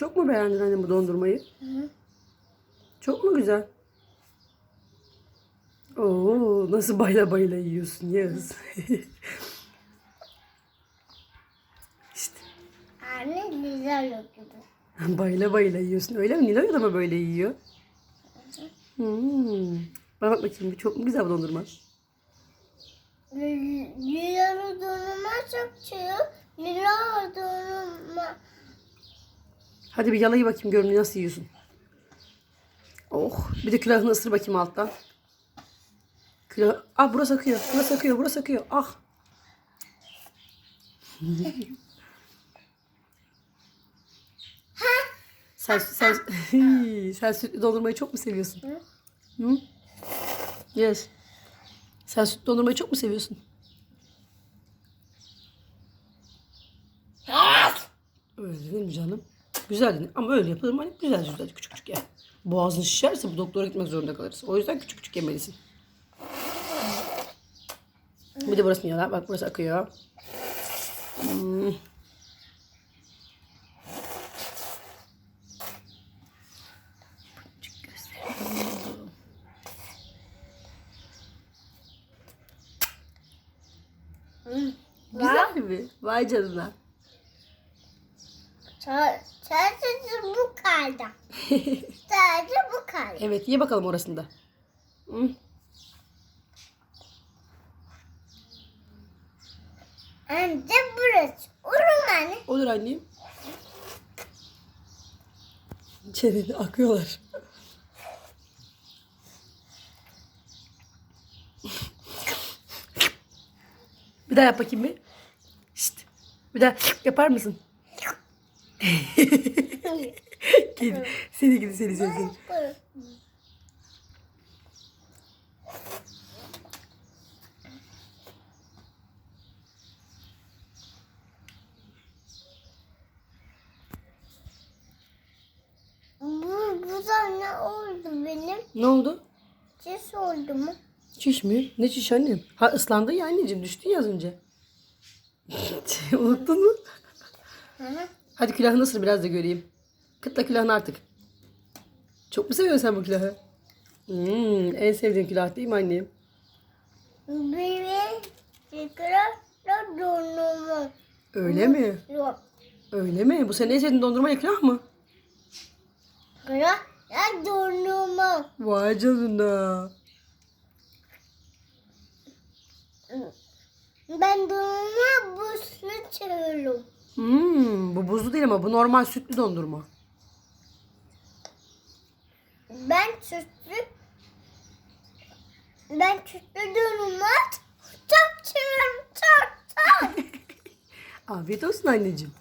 Çok mu beğendin annem bu dondurmayı? Çok mu güzel? Oo, nasıl bayla bayla yiyorsun Yağız. işte Anne güzel yapıyordu. bayla bayla yiyorsun. Öyle mi? Nilo'ya da mı böyle yiyor? Hmm. Bana bak bakayım çok mu güzel bu dondurma? Lila dondurma çok çıkıyor. Lila dondurma. Hadi bir yalayı bakayım görün nasıl yiyorsun. Oh. Bir de külahını ısır bakayım alttan. Külah... Ah burası akıyor. Burası akıyor. Burası akıyor. Ah. sen, sen, sen sütlü dondurmayı çok mu seviyorsun? Hı? Yes. Sen sütlü dondurmayı çok mu seviyorsun? Öyle değil mi canım? Güzel ama öyle yapılır mı? Hani güzel güzel küçük küçük yani. Boğazın şişerse bu doktora gitmek zorunda kalırsın. O yüzden küçük küçük yemelisin. Bir de burası yiyorlar. Bak burası akıyor. Hmm. Güzel mi? Vay canına. Sa- Sadece bu kaldı. Sadece bu kaldı. Evet ye bakalım orasında. Hı. Önce burası. Urun anne. Olur annem. Çeneni akıyorlar. bir daha yap bakayım bir. Şşt. Bir daha yapar mısın? Kedi. Seni gidi seni seni. seni. Bu, bu da ne oldu benim? Ne oldu? Çiş oldu mu? Çiş mi? Ne çiş annem? Ha ıslandı ya anneciğim düştün ya az önce. Unuttun mu? Hı hı. Hadi külahını ısır biraz da göreyim. Kıtla külahını artık. Çok mu seviyorsun sen bu külahı? Hmm, en sevdiğin külah değil mi annem? Benim çıkara dondurma. Öyle mi? Yok. Öyle mi? Bu senin en sevdiğin dondurma külah mı? Kara ya dondurma. Vay canına. Ben dondurma buzlu çeviriyorum. Hmm, bu buzlu değil ama bu normal sütlü dondurma. Ben sütlü ben sütlü dondurma çok seviyorum. Çok çok. Afiyet olsun anneciğim.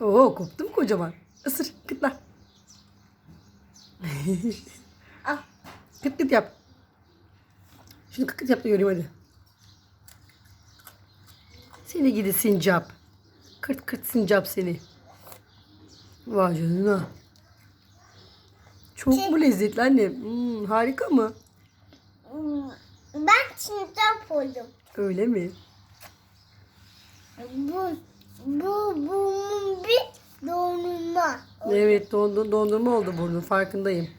Oo koptu mu kocaman? Isır kıtla. Al. Kıt kıt yap. Şunu kıt kıt yap da göreyim hadi. Seni gidi sincap. Kırt kırt sincap seni. Vay canına. Çok mu lezzetli anne? Hmm, harika mı? Ben sincap oldum. Öyle mi? Bu bu bu bir dondurma. Evet dondu, dondurma oldu burnun farkındayım.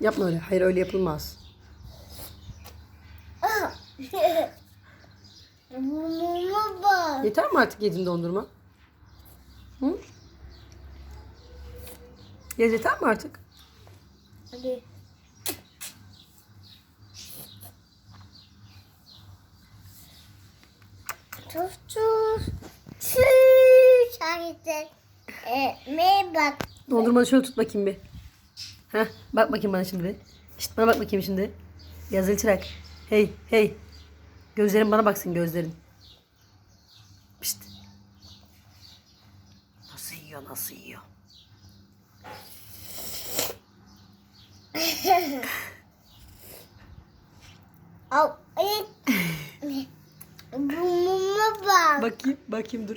Yapma öyle. Hayır öyle yapılmaz. Burnuma bak. Yeter mi artık yedin dondurma? Hı? Ya yeter mi artık? Hadi. Tuz tuz. Tuz. Herkese. E, bak. Dondurmanı şöyle tut bakayım bir. Heh, bak bakayım bana şimdi. Şişt, bana bak bakayım şimdi. Yazılı çırak. Hey hey. Gözlerin bana baksın gözlerin. Şişt. Nasıl yiyor nasıl yiyor. Al. Burnuma bak. Bakayım bakayım dur.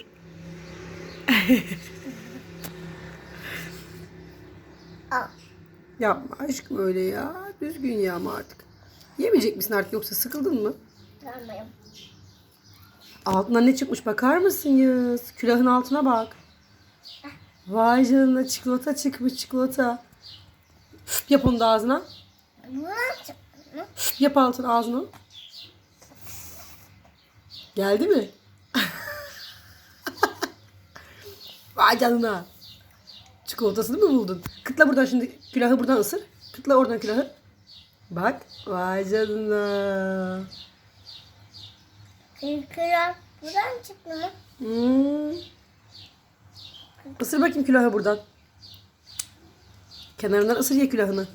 Al. Yapma aşkım öyle ya. Düzgün ya ama artık. Yemeyecek misin artık yoksa sıkıldın mı? Altına ne çıkmış bakar mısın Yağız? Külahın altına bak. Vay canına çikolata çıkmış çikolata. Üf, Yap onu da ağzına. Üf, Yap altına ağzını. Geldi mi? Vay canına. Çikolatasını mı buldun? Kıtla buradan şimdi külahı buradan ısır. Kıtla oradan külahı. Bak. Vay canına. Kırkırak buradan çıktı mı? Hmm. Isır bakayım külahı buradan. Kenarından ısır ye külahını.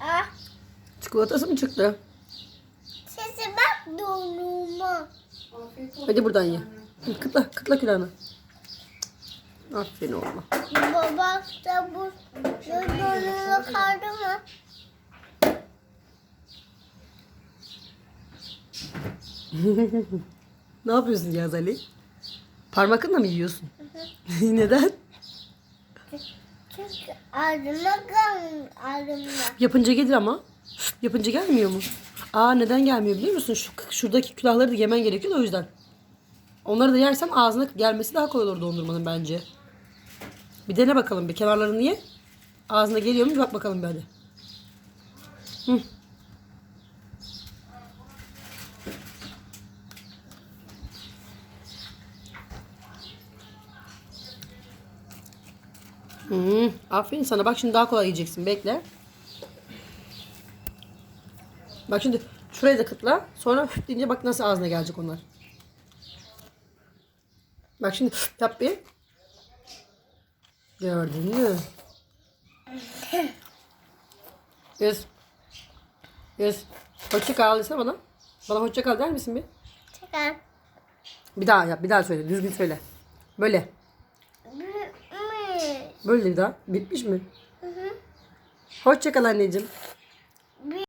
Ah, Çikolatası mı çıktı? sesi bak donuma. Hadi buradan ye. Kıtla, kıtla külahını. Aferin oğlum. Baba da bu donuma kaldı mı? Ne yapıyorsun Yaz Ali? Parmakınla mı yiyorsun? Neden? Çünkü ağzıma ağzımda. Yapınca gelir ama. Yapınca gelmiyor mu? Aa neden gelmiyor biliyor musun? Şu, şuradaki külahları da yemen gerekiyor da o yüzden. Onları da yersen ağzına gelmesi daha kolay olur dondurmanın bence. Bir dene bakalım bir kenarlarını ye. Ağzına geliyor mu bir bak bakalım hadi. Hı. Hı, aferin sana. Bak şimdi daha kolay yiyeceksin. Bekle. Bak şimdi şurayı da kıtla. Sonra hüp deyince bak nasıl ağzına gelecek onlar. Bak şimdi yap bir. Gördün mü? Yüz. Yüz. Hoşça kal desene bana. Bana hoşça kal der misin bir? Çıkar. Bir daha yap. Bir daha söyle. Düzgün söyle. Böyle. Böyle bir daha. Bitmiş mi? Hoşça kal anneciğim.